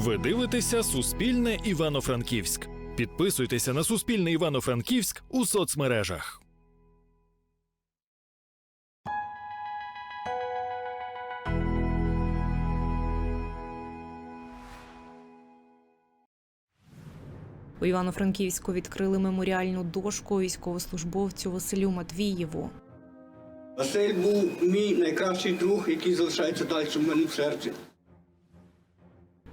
Ви дивитеся Суспільне Івано-Франківськ. Підписуйтеся на Суспільне Івано-Франківськ у соцмережах. У Івано-Франківську відкрили меморіальну дошку військовослужбовцю Василю Матвієву. Василь був мій найкращий друг, який залишається далі в мене в серці.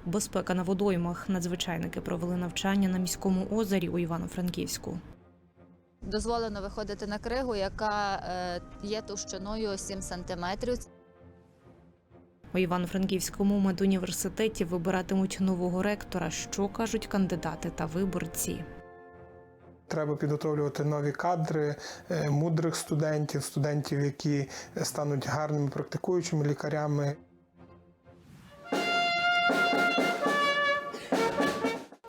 Безпека на водоймах. Надзвичайники провели навчання на міському озері у Івано-Франківську. Дозволено виходити на кригу, яка е, є товщиною 7 сантиметрів. У Івано-Франківському медуніверситеті вибиратимуть нового ректора. Що кажуть кандидати та виборці? Треба підготовлювати нові кадри, е, мудрих студентів, студентів, які стануть гарними практикуючими лікарями.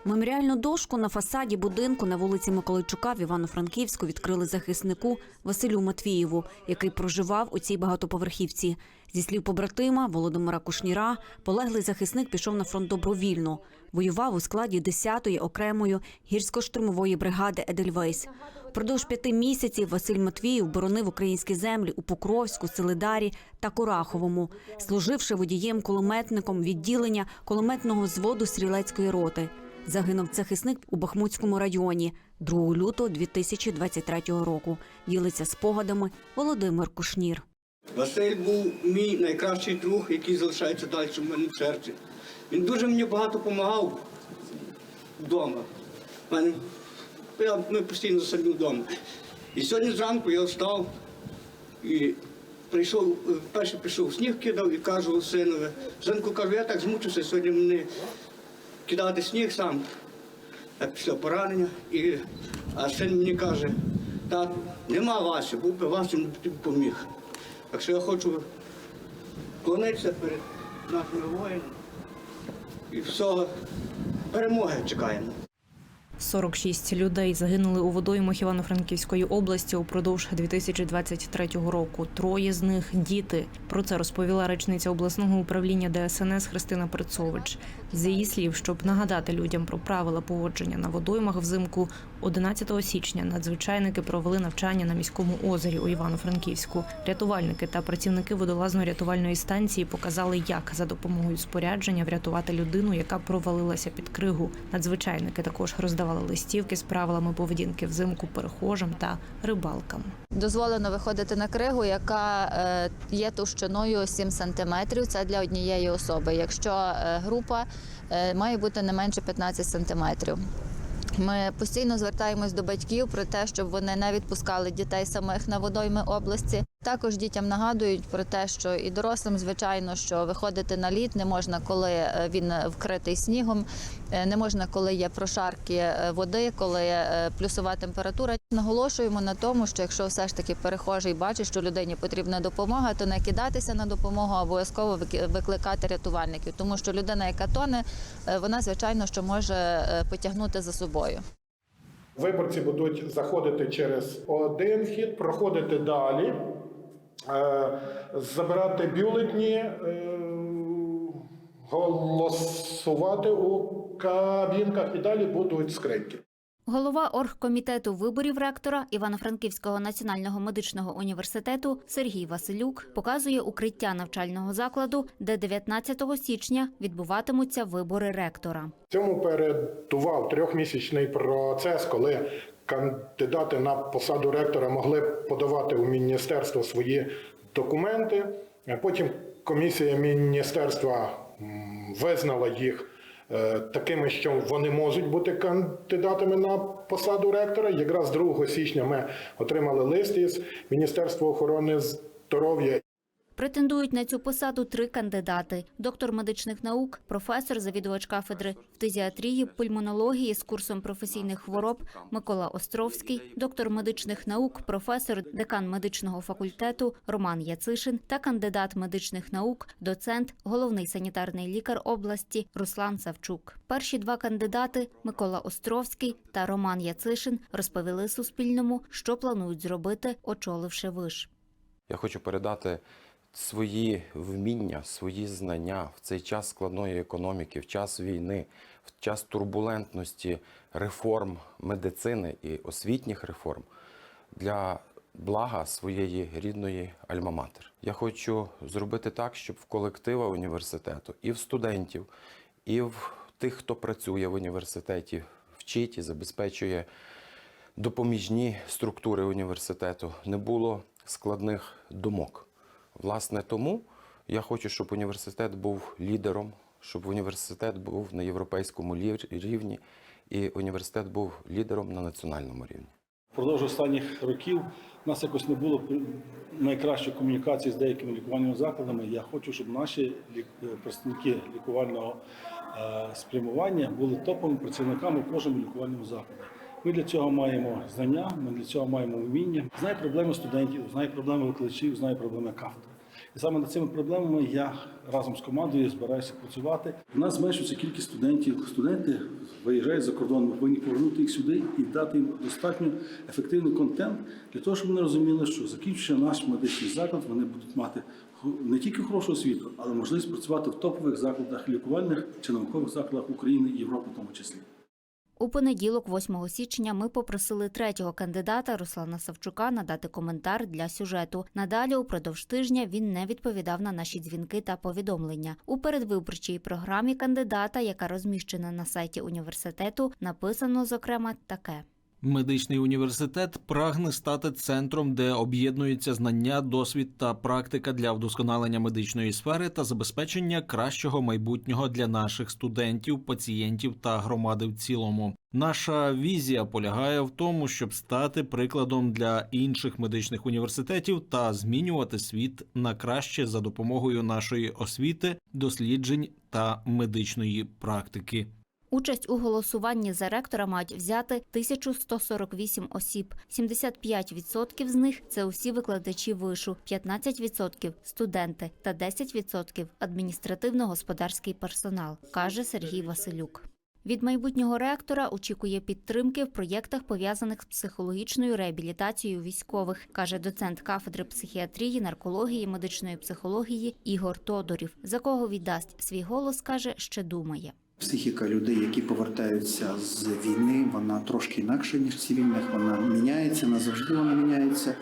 Меморіальну дошку на фасаді будинку на вулиці Миколайчука в Івано-Франківську відкрили захиснику Василю Матвієву, який проживав у цій багатоповерхівці. Зі слів побратима Володимира Кушніра, полеглий захисник пішов на фронт добровільно. Воював у складі 10-ї окремої гірсько-штурмової бригади Едельвейс. Впродовж п'яти місяців Василь Матвіїв боронив українські землі у Покровську, Селидарі та Кораховому, служивши водієм-кулеметником відділення кулеметного зводу стрілецької роти. Загинув захисник у Бахмутському районі 2 лютого 2023 року. Ділиться спогадами Володимир Кушнір. Василь був мій найкращий друг, який залишається далі в мене в серці. Він дуже мені багато допомагав вдома. Я, ми постійно самі вдома. І сьогодні зранку я встав і прийшов, е, перший пішов сніг кидав і кажу синові, синку кажу, я так змучився сьогодні мені кидати сніг сам. Після поранення. І, а син мені каже, тату, нема Васі, був би Васі, би поміг. Так що я хочу клонитися перед нашими воїнами і всього перемоги чекаємо. 46 людей загинули у водоймах Івано-Франківської області упродовж 2023 року. Троє з них діти. Про це розповіла речниця обласного управління ДСНС Христина Прицович. З її слів, щоб нагадати людям про правила поводження на водоймах взимку, 11 січня надзвичайники провели навчання на міському озері у Івано-Франківську. Рятувальники та працівники водолазно-рятувальної станції показали, як за допомогою спорядження врятувати людину, яка провалилася під кригу. Надзвичайники також роздавали листівки з правилами поведінки взимку перехожим та рибалкам. Дозволено виходити на кригу, яка е, є товщиною 7 сантиметрів. Це для однієї особи. Якщо е, група е, має бути не менше 15 сантиметрів. Ми постійно звертаємось до батьків про те, щоб вони не відпускали дітей самих на водойми області. Також дітям нагадують про те, що і дорослим, звичайно, що виходити на лід не можна, коли е, він вкритий снігом, е, не можна, коли є прошарки е, води, коли е, плюсова температура. Наголошуємо на тому, що якщо все ж таки перехожий бачить, що людині потрібна допомога, то не кидатися на допомогу, а обов'язково викликати рятувальників, тому що людина, яка тоне, е, вона звичайно що може е, потягнути за собою. Виборці будуть заходити через один вхід, проходити далі, е, забирати бюлетні, е, голосувати у кабінках і далі будуть скриньки. Голова оргкомітету виборів ректора Івано-Франківського національного медичного університету Сергій Василюк показує укриття навчального закладу, де 19 січня відбуватимуться вибори ректора. Цьому передував трьохмісячний процес, коли кандидати на посаду ректора могли подавати у міністерство свої документи. Потім комісія міністерства визнала їх е, такими, що вони можуть бути кандидатами на посаду ректора. Якраз 2 січня ми отримали лист із Міністерства охорони здоров'я Претендують на цю посаду три кандидати: доктор медичних наук, професор, завідувач кафедри фтизіатрії, пульмонології з курсом професійних хвороб Микола Островський, доктор медичних наук, професор, декан медичного факультету Роман Яцишин та кандидат медичних наук, доцент, головний санітарний лікар області Руслан Савчук. Перші два кандидати Микола Островський та Роман Яцишин розповіли Суспільному, що планують зробити, очоливши виш. Я хочу передати свої вміння, свої знання в цей час складної економіки, в час війни, в час турбулентності реформ медицини і освітніх реформ для блага своєї рідної альма-матер. Я хочу зробити так, щоб в колектива університету і в студентів, і в тих, хто працює в університеті, вчить і забезпечує допоміжні структури університету, не було складних думок. Власне, тому я хочу, щоб університет був лідером, щоб університет був на європейському рівні і університет був лідером на національному рівні. Впродовж останніх років у нас якось не було найкращої комунікації з деякими лікувальними закладами. Я хочу, щоб наші е, представники лікувального е, спрямування були топовими працівниками в кожному лікувальному закладі. Ми для цього маємо знання, ми для цього маємо вміння. Знаю проблеми студентів, знаю проблеми викладачів, знаю проблеми кафедри. І саме над цими проблемами я разом з командою збираюся працювати. У нас зменшується кількість студентів. Студенти виїжджають за кордон. Ми повинні повернути їх сюди і дати їм достатньо ефективний контент для того, щоб вони розуміли, що закінчивши наш медичний заклад, вони будуть мати не тільки хорошу освіту, але можливість працювати в топових закладах лікувальних чи наукових закладах України і Європи в тому числі. У понеділок, 8 січня, ми попросили третього кандидата Руслана Савчука надати коментар для сюжету. Надалі, упродовж тижня, він не відповідав на наші дзвінки та повідомлення. У передвиборчій програмі кандидата, яка розміщена на сайті університету, написано зокрема таке. Медичний університет прагне стати центром, де об'єднуються знання, досвід та практика для вдосконалення медичної сфери та забезпечення кращого майбутнього для наших студентів, пацієнтів та громади в цілому. Наша візія полягає в тому, щоб стати прикладом для інших медичних університетів та змінювати світ на краще за допомогою нашої освіти, досліджень та медичної практики. Участь у голосуванні за ректора мають взяти 1148 осіб. 75% з них це усі викладачі вишу, 15% – студенти та 10% – адміністративно-господарський персонал, каже Сергій Василюк. Від майбутнього ректора очікує підтримки в проєктах, пов'язаних з психологічною реабілітацією військових, каже доцент кафедри психіатрії, наркології, медичної психології Ігор Тодорів. За кого віддасть свій голос, каже, ще думає. Психіка людей, які повертаються з війни, вона трошки інакша, ніж цивільних. Вона міняється, назавжди вона міняється.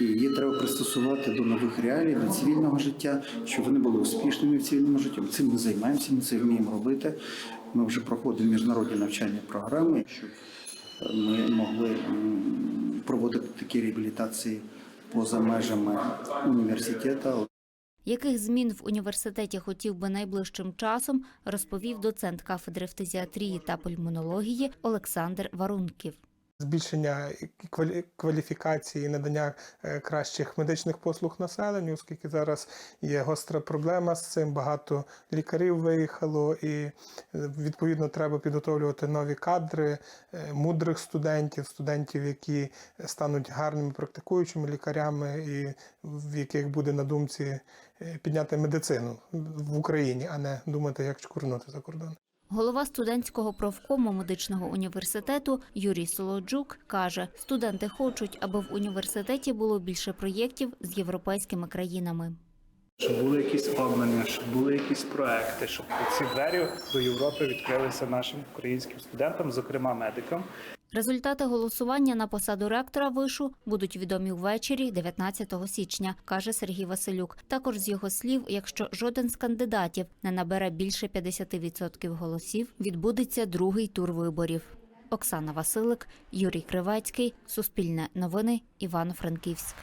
І її треба пристосувати до нових реалій, до цивільного життя, щоб вони були успішними в цивільному житті. Цим ми займаємося, ми це вміємо робити. Ми вже проходимо міжнародні навчальні програми, щоб ми могли проводити такі реабілітації поза межами університету. Яких змін в університеті хотів би найближчим часом, розповів доцент кафедри фтизіатрії та пульмонології Олександр Варунків. Збільшення квалі- кваліфікації, надання е, кращих медичних послуг населенню, оскільки зараз є гостра проблема з цим. Багато лікарів виїхало, і е, відповідно треба підготовлювати нові кадри, е, мудрих студентів, студентів, які стануть гарними практикуючими лікарями, і в яких буде на думці підняти медицину в Україні, а не думати, як чкурнути за кордон. Голова студентського профкому медичного університету Юрій Солоджук каже, студенти хочуть, аби в університеті було більше проєктів з європейськими країнами. Щоб були якісь обміни, щоб були якісь проекти, щоб ці двері до Європи відкрилися нашим українським студентам, зокрема медикам. Результати голосування на посаду ректора вишу будуть відомі ввечері 19 січня, каже Сергій Василюк. Також з його слів, якщо жоден з кандидатів не набере більше 50% голосів, відбудеться другий тур виборів. Оксана Василик, Юрій Кривецький, Суспільне новини, Івано-Франківськ.